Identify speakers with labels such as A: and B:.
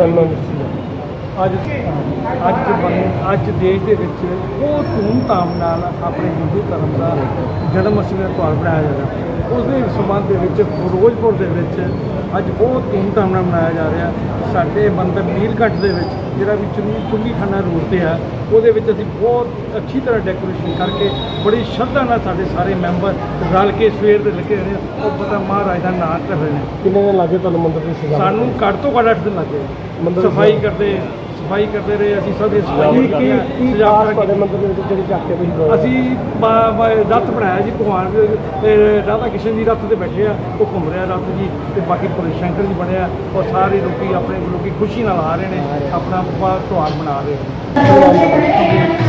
A: Amen. ਅੱਜ ਬੰ- ਅੱਜ ਦੇਸ਼ ਦੇ ਵਿੱਚ ਬਹੁਤ ਧੂਮਧਾਮ ਨਾਲ ਆਪਣੇ ਹਿੰਦੂ ਧਰਮ ਦਾ ਜਨਮ ਅਸ਼ਟਮੀ ਦਾ ਤਿਉਹਾਰ ਮਨਾਇਆ ਜਾ ਰਿਹਾ। ਉਸ ਦੇ ਸੰਬੰਧ ਦੇ ਵਿੱਚ ਫਿਰੋਜ਼ਪੁਰ ਦੇ ਵਿੱਚ ਅੱਜ ਬਹੁਤ ਧੂਮਧਾਮ ਨਾਲ ਮਨਾਇਆ ਜਾ ਰਿਹਾ। ਸਾਡੇ ਮੰਦਰ ਨੀਲਕੰਠ ਦੇ ਵਿੱਚ ਜਿਹੜਾ ਵੀ ਚੁੰਨੀ ਚੁੰਨੀ ਖਾਨਾ ਰੋਡ ਤੇ ਆ ਉਹਦੇ ਵਿੱਚ ਅਸੀਂ ਬਹੁਤ ਅੱਛੀ ਤਰ੍ਹਾਂ ਡੈਕੋਰੇਸ਼ਨ ਕਰਕੇ ਬੜੀ ਸ਼ਰਧਾ ਨਾਲ ਸਾਡੇ ਸਾਰੇ ਮੈਂਬਰ ਰਲ ਕੇ ਸਵੇਰ ਦੇ ਲੱਗੇ ਹੋਏ ਨੇ ਉਹ ਪਤਾ ਮਹਾਰਾਜ ਦਾ ਨਾਮ ਰਹੇ ਨੇ।
B: ਕਿੰਨੇ ਦਿਨ ਲੱਗੇ ਤੁਹਾਨੂੰ ਮੰਦਿਰ ਦੀ ਸਜਾਵਟ?
A: ਸਾਨੂੰ ਘੱਟ ਤੋਂ ਘੱਟ 8 ਦਿਨ ਲੱਗੇ।
B: ਮੰਦਿਰ
A: ਸਫ਼ਾਈ ਕਰਦੇ ਸਫ਼ਾਈ ਕਰਦੇ ਰਹੇ ਅਸੀਂ ਸਭ ਦੀ ਸਫ਼ਾਈ
B: ਕੀ ਕੀ
A: ਕਰਦੇ
B: ਕੀ
A: ਸਜਾਵਟਾਂ
B: ਖਾਸ ਤੁਹਾਡੇ ਮੰਦਿਰ ਦੇ ਵਿੱਚ ਜਿਹੜੀ ਝਾਕੀ ਤੁਸੀਂ ਲਗਾਈ?
A: ਅਸੀਂ ਰੱਥ ਬਣਾਇਆ ਜੀ ਭਗਵਾਨ ਦੇ ਤੇ ਰਾਧਾ ਕ੍ਰਿਸ਼ਨ ਜੀ ਰੱਥ ਤੇ ਬੈਠੇ ਆ ਉਹ ਘੁੰਮ ਰਿਹਾ ਰੱਥ ਜੀ ਤੇ ਬਾਕੀ ਭੋਲੇ ਸ਼ੰਕਰ ਜੀ ਬਣਿਆ ਔਰ ਸਾਰੇ ਲੋਕੀ ਆਪਣੇ ਲੋਕੀ ਖੁਸ਼ੀ ਨਾਲ ਆ ਰਹੇ ਨੇ ਆਪਣਾ ਤਿਉਹਾਰ ਮਨਾ ਰਹੇ ਨੇ